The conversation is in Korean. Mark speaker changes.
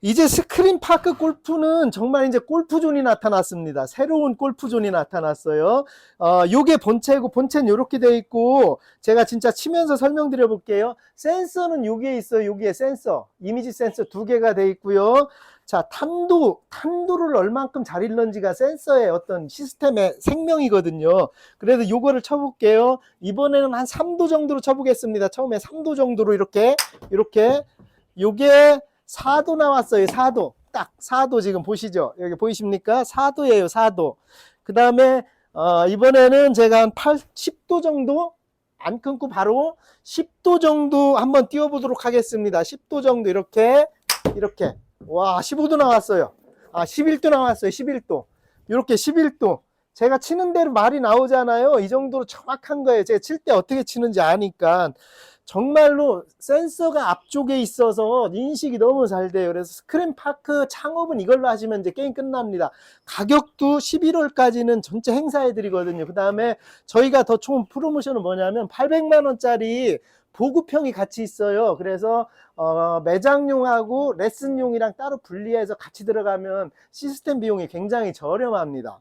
Speaker 1: 이제 스크린 파크 골프는 정말 이제 골프존이 나타났습니다. 새로운 골프존이 나타났어요. 어, 요게 본체고 본체는 이렇게 돼 있고 제가 진짜 치면서 설명드려 볼게요. 센서는 여기에 있어요. 여기에 센서. 이미지 센서 두 개가 돼 있고요. 자, 탄도, 탄도를 얼만큼 잘 읽는지가 센서의 어떤 시스템의 생명이거든요. 그래서 요거를 쳐볼게요. 이번에는 한 3도 정도로 쳐보겠습니다. 처음에 3도 정도로 이렇게, 이렇게, 요게 4도 나왔어요. 4도. 딱 4도 지금 보시죠. 여기 보이십니까? 4도예요. 4도. 그 다음에 어, 이번에는 제가 한 8, 10도 정도 안 끊고 바로 10도 정도 한번 띄워보도록 하겠습니다. 10도 정도 이렇게 이렇게 와 15도 나왔어요. 아 11도 나왔어요. 11도. 이렇게 11도. 제가 치는 대로 말이 나오잖아요. 이 정도로 정확한 거예요. 제가 칠 때 어떻게 치는지 아니까. 정말로 센서가 앞쪽에 있어서 인식이 너무 잘 돼요. 그래서 스크린 파크 창업은 이걸로 하시면 이제 게임 끝납니다. 가격도 11월까지는 전체 행사해 드리거든요. 그 다음에 저희가 더 좋은 프로모션은 뭐냐면 800만 원짜리 보급형이 같이 있어요. 그래서 어, 매장용하고 레슨용이랑 따로 분리해서 같이 들어가면 시스템 비용이 굉장히 저렴합니다.